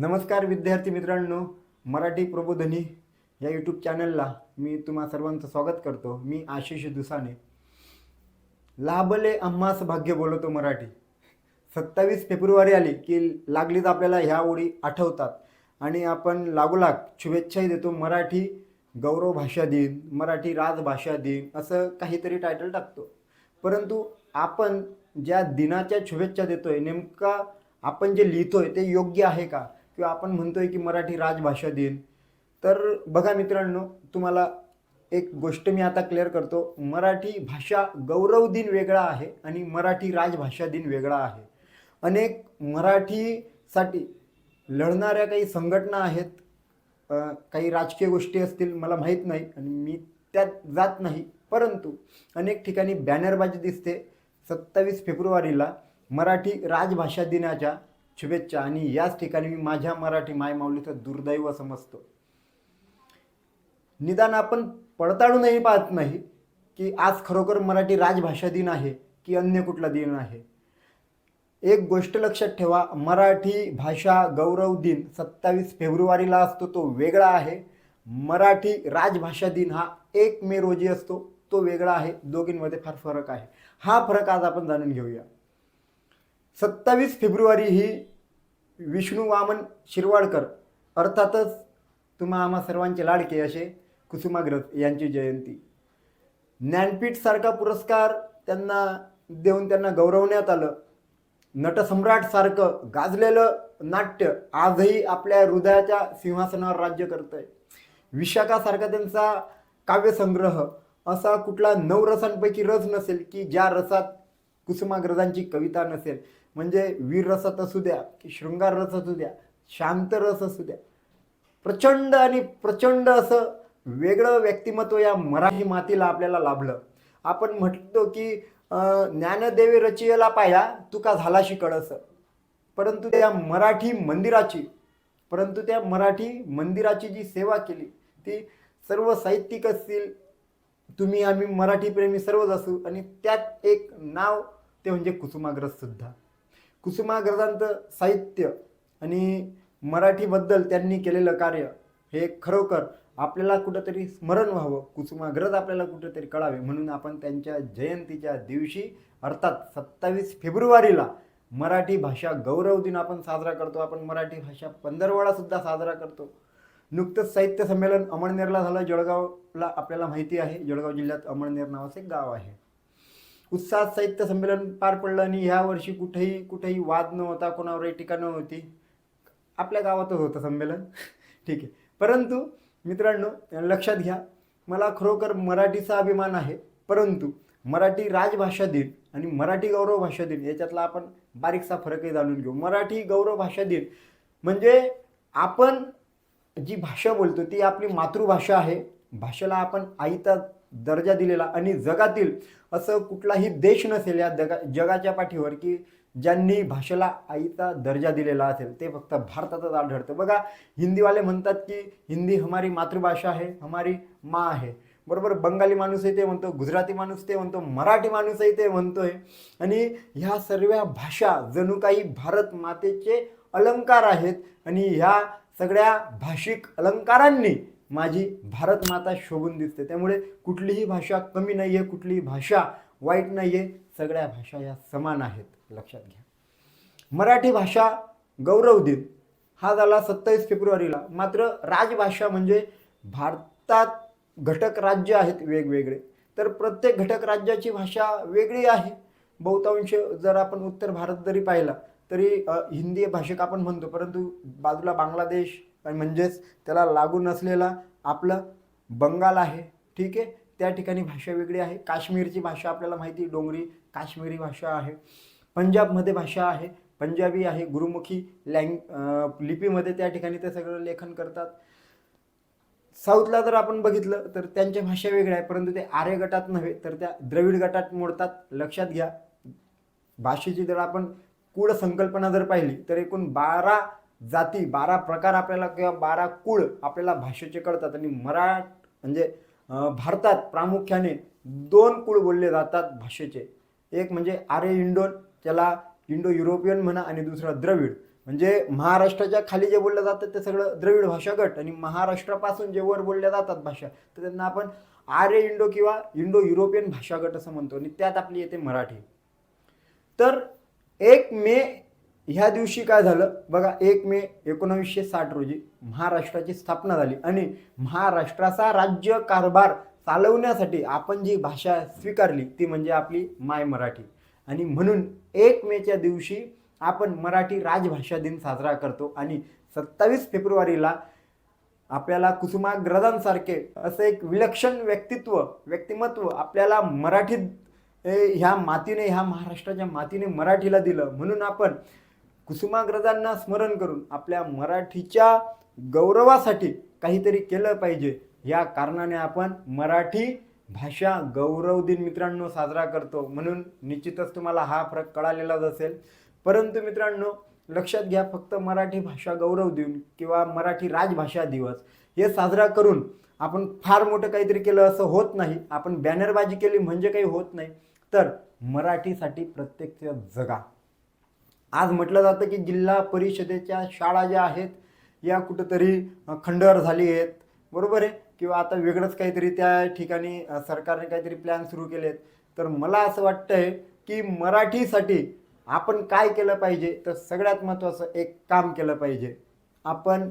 नमस्कार विद्यार्थी मित्रांनो मराठी प्रबोधनी या यूट्यूब चॅनलला मी तुम्हा सर्वांचं स्वागत करतो. मी आशिष दुसाने. लाभले आम्हास भाग्य बोलतो मराठी. सत्तावीस फेब्रुवारी आली की लागलीच आपल्याला ह्या ओळी आठवतात. आणि आपण लागोलाग शुभेच्छाही देतो मराठी गौरव भाषा दिन मराठी राजभाषा दिन असं काहीतरी टायटल टाकतो. परंतु आपण ज्या दिनाच्या शुभेच्छा देतोय नेमका आपण जे लिहितोय ते योग्य आहे का? किंवा आपण म्हणतोय की मराठी राजभाषा दिन तर बघा मित्रांनो तुम्हाला एक गोष्ट मी आता क्लिअर करतो. मराठी भाषा गौरव दिन वेगळा आहे आणि मराठी राजभाषा दिन वेगळा आहे. अनेक मराठीसाठी लढणाऱ्या काही संघटना आहेत काही राजकीय गोष्टी असतील मला माहीत नाही आणि मी त्यात जात नाही. परंतु अनेक ठिकाणी बॅनरबाजी दिसते. सत्तावीस फेब्रुवारीला मराठी राजभाषा दिनाच्या शुभेच्छा. आणि याच ठिकाणी मी माझ्या मराठी मायमाऊलीचं दुर्दैव समजतो. निदान आपण पडताळूनही पाहत नाही की आज खरोखर मराठी राजभाषा दिन आहे की अन्य कुठला दिन आहे. एक गोष्ट लक्षात ठेवा मराठी भाषा गौरव दिन सत्तावीस फेब्रुवारीला असतो तो वेगळा आहे. मराठी राजभाषा दिन हा एक मे रोजी असतो तो वेगळा आहे. दोघींमध्ये फार फरक आहे. हा फरक आज आपण जाणून घेऊया. सत्तावीस फेब्रुवारी ही विष्णू वामन शिरवाडकर अर्थातच तुम्हा आम्हा सर्वांचे लाडके असे कुसुमाग्रज यांची जयंती. ज्ञानपीठसारखा पुरस्कार त्यांना देऊन त्यांना गौरवण्यात आलं. नटसम्राटसारखं गाजलेलं नाट्य आजही आपल्या हृदयाच्या सिंहासनावर राज्य करत आहे विशाखासारखा त्यांचा काव्यसंग्रह असा कुठला नऊ रसांपैकी रस नसेल की ज्या रसात कुसुमाग्रजांची कविता नसेल. म्हणजे वीर रसात असू द्या की शृंगार रस असू द्या शांत रस असू द्या. प्रचंड आणि प्रचंड असं वेगळं व्यक्तिमत्व या मराठी मातीला आपल्याला लाभलं. आपण म्हटतो की ज्ञानदेवी रचियला पाया तुका झालाशी कळस. परंतु त्या मराठी मंदिराची परंतु त्या मराठी मंदिराची जी सेवा केली ती सर्व साहित्यिक असतील तुम्ही आम्ही मराठी प्रेमी सर्वच असू आणि त्यात एक नाव ते म्हणजे कुसुमाग्रज कुसुमाग्रजांचं साहित्य आणि मराठीबद्दल त्यांनी केलेलं कार्य हे खरोखर आपल्याला कुठंतरी स्मरण व्हावं. कुसुमाग्रज आपल्याला कुठंतरी कळावे. म्हणून आपण त्यांच्या जयंतीच्या दिवशी अर्थात सत्तावीस फेब्रुवारीला मराठी भाषा गौरव दिन आपण साजरा करतो. आपण मराठी भाषा पंधरवडासुद्धा साजरा करतो. नुकतंच साहित्य संमेलन अमळनेरला झालं. जळगावला आपल्याला माहिती आहे. जळगाव जिल्ह्यात अमळनेर नावाचं एक गाव आहे. उत्साहात साहित्य संमेलन पार पडलं आणि ह्या वर्षी कुठेही कुठेही वाद नव्हता कोणावरही टीका नव्हती. आपल्या गावातच होतं संमेलन. ठीक आहे. परंतु मित्रांनो लक्षात घ्या मला खरोखर मराठीचा अभिमान आहे. परंतु मराठी राजभाषा दिन आणि मराठी गौरव भाषा दिन याच्यातला आपण बारीकसा फरकही जाणून घेऊ. मराठी गौरव भाषा दिन म्हणजे आपण जी भाषा बोलतो ती आपली मातृभाषा आहे. भाषेला आपण आईचा दर्जा दिलेला आणि जगातील असं कुठलाही देश नसेल या जगा जगाच्या पाठीवर की ज्यांनी भाषेला आईचा दर्जा दिलेला असेल ते फक्त भारतातच आढळतं. बघा हिंदीवाले म्हणतात की हिंदी हमारी मातृभाषा आहे हमारी माँ आहे. बरोबर बंगाली माणूसही ते म्हणतो गुजराती माणूस ते म्हणतो मराठी माणूसही ते म्हणतोय. आणि ह्या सर्व भाषा जणू काही भारत मातेचे अलंकार आहेत आणि ह्या सगळ्या भाषिक अलंकारांनी माझी भारत माता शोभून दिसते. त्यामुळे कुठलीही भाषा कमी नाही आहे कुठलीही भाषा वाईट नाही आहे सगळ्या भाषा या समान आहेत. लक्षात घ्या. मराठी भाषा गौरव दिन हा झाला सत्तावीस फेब्रुवारीला. मात्र राजभाषा म्हणजे भारतात घटक राज्य आहेत वेगवेगळे. तर प्रत्येक घटक राज्याची भाषा वेगळी आहे. बहुतांश जर आपण उत्तर भारत जरी पाहिला तरी हिंदी भाषिक आपण म्हणतो परंतु बाजूला बांगलादेश म्हणजेच त्याला लागून असलेला आपलं बंगाल आहे. ठीक आहे? त्या ठिकाणी भाषा वेगळी आहे. काश्मीरची भाषा आपल्याला माहिती डोंगरी काश्मीरी भाषा आहे. पंजाबमध्ये भाषा आहे. पंजाबी आहे. गुरुमुखी लँग लिपीमध्ये त्या ठिकाणी ते सगळं लेखन करतात. साऊथला जर आपण बघितलं तर त्यांच्या भाषा वेगळ्या आहे. परंतु ते आर्य गटात नव्हे तर त्या द्रविड गटात मोडतात. लक्षात घ्या. भाषेची जर आपण कूळ संकल्पना जर पाहिली तर एकूण बारा जाती बारा प्रकार आपल्याला किंवा बारा कुळ आपल्याला भाषेचे कळतात आणि मराठ म्हणजे भारतात प्रामुख्याने दोन कुळ बोलले जातात भाषेचे. एक म्हणजे आर्य इंडोन त्याला इंडो युरोपियन म्हणा आणि दुसरा द्रविड. म्हणजे महाराष्ट्राच्या खाली जे बोललं जातं ते सगळं द्रविड भाषा गट आणि महाराष्ट्रापासून जे वर बोलल्या जातात भाषा तर त्यांना आपण आर्य इंडो किंवा इंडो युरोपियन भाषा गट असं म्हणतो आणि त्यात आपली येते मराठी. तर एक मे ह्या दिवशी काय झालं? बघा एक मे एकोणावीसशे साठ रोजी महाराष्ट्राची स्थापना झाली आणि महाराष्ट्राचा राज्य कारभार चालवण्यासाठी आपण जी भाषा स्वीकारली ती म्हणजे आपली माय मराठी. आणि म्हणून एक मेच्या दिवशी आपण मराठी राजभाषा दिन साजरा करतो आणि सत्तावीस फेब्रुवारीला आपल्याला कुसुमाग्रजांसारखे असं एक विलक्षण व्यक्तित्व व्यक्तिमत्व आपल्याला मराठीत ह्या मातीने ह्या महाराष्ट्राच्या मातीने मराठीला दिलं. म्हणून आपण कुसुमाग्रजांना स्मरण करून आपल्या मराठीच्या गौरवासाठी काहीतरी केलं पाहिजे. या कारणाने आपण मराठी भाषा गौरव दिन मित्रांनो साजरा करतो. म्हणून निश्चितच तुम्हाला हा फरक कळालेलाच असेल. परंतु मित्रांनो लक्षात घ्या फक्त मराठी भाषा गौरव दिन किंवा मराठी राजभाषा दिवस हे साजरा करून आपण फार मोठं काहीतरी केलं असं होत नाही. आपण बॅनरबाजी केली म्हणजे काही होत नाही. तर मराठीसाठी प्रत्यक्ष जगा. आज म्हटलं जातं की जिल्हा परिषदेच्या शाळा ज्या आहेत या कुठंतरी खंडर झाली आहेत. बरोबर आहे? किंवा आता वेगळंच काहीतरी त्या ठिकाणी सरकारने काहीतरी प्लॅन सुरू केले आहेत तर मला असं वाटतंय की मराठीसाठी आपण काय केलं पाहिजे? तर सगळ्यात महत्त्वाचं एक काम केलं पाहिजे. आपण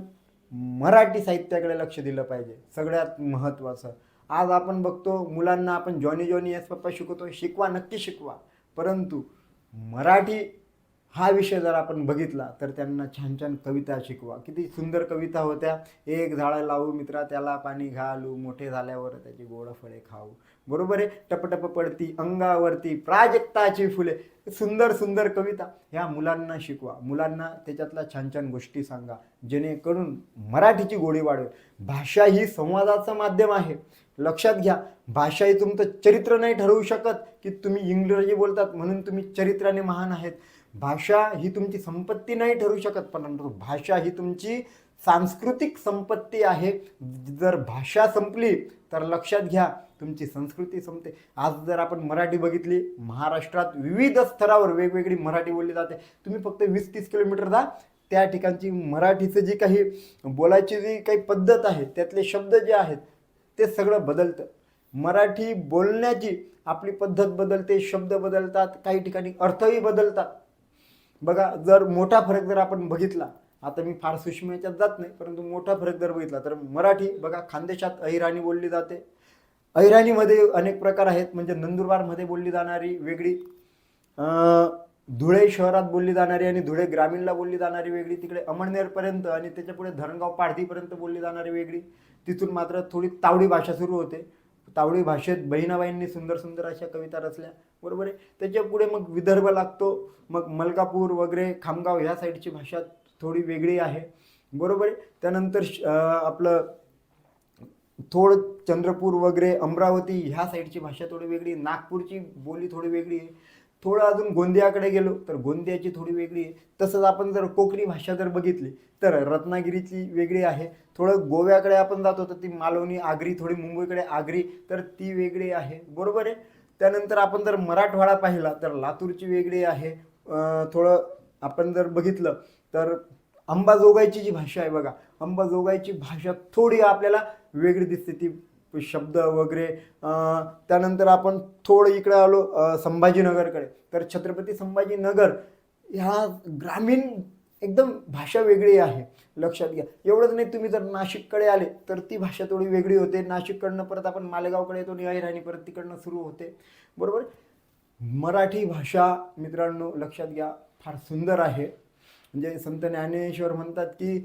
मराठी साहित्याकडे लक्ष दिलं पाहिजे. सगळ्यात महत्त्वाचं आज आपण बघतो मुलांना आपण जॉनी जॉनी एस पप्पा शिकवतो शिकवा नक्की शिकवा. परंतु मराठी हा विषय जर आपण बघितला तर त्यांना छान छान कविता शिकवा. किती सुंदर कविता होत्या. एक झाडं लावू मित्रा त्याला पाणी घालू. मोठे झाल्यावर त्याची गोड फळे खाऊ. बरोबर आहे? टपटप पडती अंगावरती प्राजक्ताची फुले. सुंदर सुंदर कविता. ह्या मुलांना शिकवा. मुलांना त्याच्यातल्या छान छान गोष्टी सांगा. जेणेकरून मराठीची गोडी वाढेल. भाषा ही संवादाचं माध्यम आहे. लक्षात घ्या. भाषा ही तुमचं चरित्र नाही ठरवू शकत की तुम्ही इंग्रजी बोलतात म्हणून तुम्ही चरित्राने महान आहेत. भाषा ही तुमची संपत्ती नाही ठरू शकत परंतु भाषा ही तुमची सांस्कृतिक संपत्ती आहे. जर भाषा संपली तर लक्षात घ्या तुमची संस्कृती संपते. आज जर आपण मराठी बघितली महाराष्ट्रात विविध स्तरावर वेगवेगळी मराठी बोलली जाते. तुम्ही फक्त वीस तीस किलोमीटर जा त्या ठिकाणची मराठीचं जी काही बोलायची जी काही पद्धत आहे त्यातले शब्द जे आहेत ते सगळं बदलतं. मराठी बोलण्याची आपली पद्धत बदलते शब्द बदलतात काही ठिकाणी अर्थही बदलतात. बघा जर मोठा फरक जर आपण बघितला आता मी फार सूक्ष्म याच्यात जात नाही परंतु मोठा फरक जर बघितला तर मराठी बघा खानदेशात अहिराणी बोलली जाते. अहिराणीमध्ये अनेक प्रकार आहेत म्हणजे नंदुरबारमध्ये बोलली जाणारी वेगळी धुळे शहरात बोलली जाणारी आणि धुळे ग्रामीणला बोलली जाणारी वेगळी तिकडे अमळनेरपर्यंत आणि त्याच्यापुढे धरणगाव पारधीपर्यंत बोलली जाणारी वेगळी तिथून मात्र थोडी तावडी भाषा सुरू होते. तावडी भाषेत बहिणाबाईंनी सुंदर सुंदर अशा कविता रचल्या. बरोबर आहे? त्याच्या पुढे मग विदर्भ लागतो. मग मलकापूर वगैरे खामगाव ह्या साईडची भाषा थोडी वेगळी आहे. बरोबर आहे? त्यानंतर श- आपलं थोड चंद्रपूर वगैरे अमरावती ह्या साईडची भाषा थोडी वेगळी. नागपूरची बोली थोडी वेगळी आहे. थोडं अजून गोंदियाकडे गेलो तर गोंदियाची थोडी वेगळी आहे. तसंच आपण जर कोकणी भाषा जर बघितली तर रत्नागिरीची वेगळी आहे. थोडं गोव्याकडे आपण जातो तर ती मालवणी आगरी थोडी मुंबईकडे आगरी तर ती वेगळी आहे. बरोबर आहे? त्यानंतर आपण जर मराठवाडा पाहिला तर लातूरची वेगळी आहे. थोडं आपण जर बघितलं तर अंबाजोगाईची जी भाषा आहे बघा अंबाजोगाईची भाषा थोडी आपल्याला वेगळी दिसते. ती शब्द वगैरे त्यानंतर आपण थोडं इकडे आलो संभाजीनगरकडे. तर छत्रपती संभाजीनगर ह्या ग्रामीण एकदम भाषा वेगळी आहे लक्षात घ्या. एवढंच नाही तुम्ही जर नाशिककडे आले तर ती भाषा थोडी वेगळी होते. नाशिककडनं परत आपण मालेगावकडे येतो निहाई राणी परत तिकडनं सुरू होते. बरोबर? मराठी भाषा मित्रांनो लक्षात घ्या फार सुंदर आहे. म्हणजे संत ज्ञानेश्वर म्हणतात की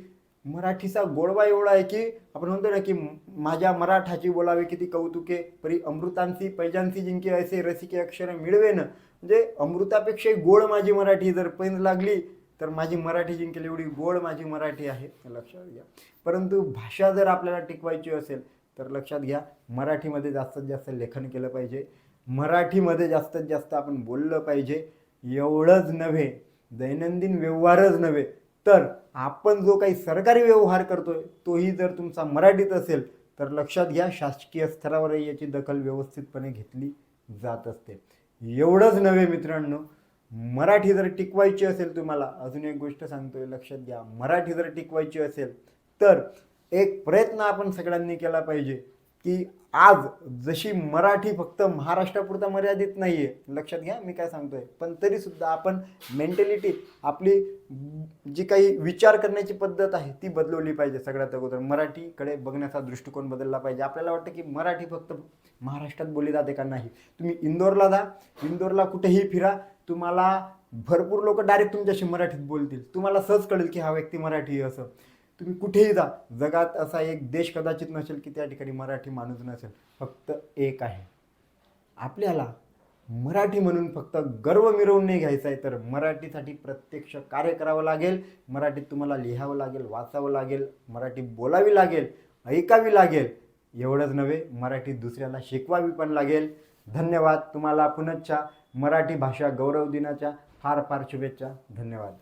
मराठीचा गोडवा एवढा आहे की आपण म्हणतो ना की माझ्या मराठाची बोलावे किती कौतुके परी अमृतांशी पैजांशी जिंके असे रसिके अक्षर ना. म्हणजे अमृतापेक्षा गोड माझी मराठी जर पैन लागली तर माझी मराठी जिंकेल. एवढी गोड माझी मराठी आहे. लक्षात घ्या. परंतु भाषा जर आपल्याला टिकवायची असेल तर लक्षात घ्या मराठीमध्ये जास्तीत जास्त लेखन केलं पाहिजे. मराठीमध्ये जास्तीत जास्त आपण बोललं पाहिजे. एवढंच नव्हे दैनंदिन व्यवहारच नव्हे. तर आपण जो काही सरकारी व्यवहार करतोय तोही जर तुमचा मराठीत असेल तर लक्षात घ्या शासकीय स्तरावरही याची दखल व्यवस्थितपणे घेतली जात असते. एवढंच नव्हे मित्रांनो मराठी जर टिकवायची असेल तुम्हाला अजून एक गोष्ट सांगतोय लक्षात घ्या मराठी जर टिकवायची असेल तर एक प्रयत्न आपण सगळ्यांनी केला पाहिजे. की आज जशी मराठी फक्त महाराष्ट्रापुरता मर्यादित नाही आहे लक्षात घ्या मी काय सांगतोय. पण तरीसुद्धा आपण मेंटॅलिटी आपली जी काही विचार करण्याची पद्धत आहे ती बदलवली पाहिजे सगळ्यात अगोदर. मराठीकडे बघण्याचा दृष्टिकोन बदलला पाहिजे. आपल्याला वाटतं की मराठी फक्त महाराष्ट्रात बोलली जाते का नाही? तुम्ही इंदोरला जा. इंदोरला कुठेही फिरा. तुम्हाला भरपूर लोक डायरेक्ट तुमच्याशी मराठीत बोलतील. तुम्हाला सहज कळेल की हा व्यक्ती मराठी असं. तुम्ही कुठेही जा. जगात असा एक देश कदाचित नसेल की त्या ठिकाणी मराठी माणूस नसेल. फक्त एक आहे. आपल्याला मराठी म्हणून फक्त गर्व मिरवून नाही घ्यायचा आहे तर मराठीसाठी प्रत्यक्ष कार्य करावं लागेल. मराठीत तुम्हाला लिहावं लागेल वाचावं लागेल मराठी बोलावी लागेल ऐकावी लागेल. एवढंच नव्हे मराठी दुसऱ्याला शिकवावी पण लागेल. धन्यवाद तुम्हाला पुनच्छा मराठी भाषा गौरव दिनाच्या फार फार शुभेच्छा. धन्यवाद.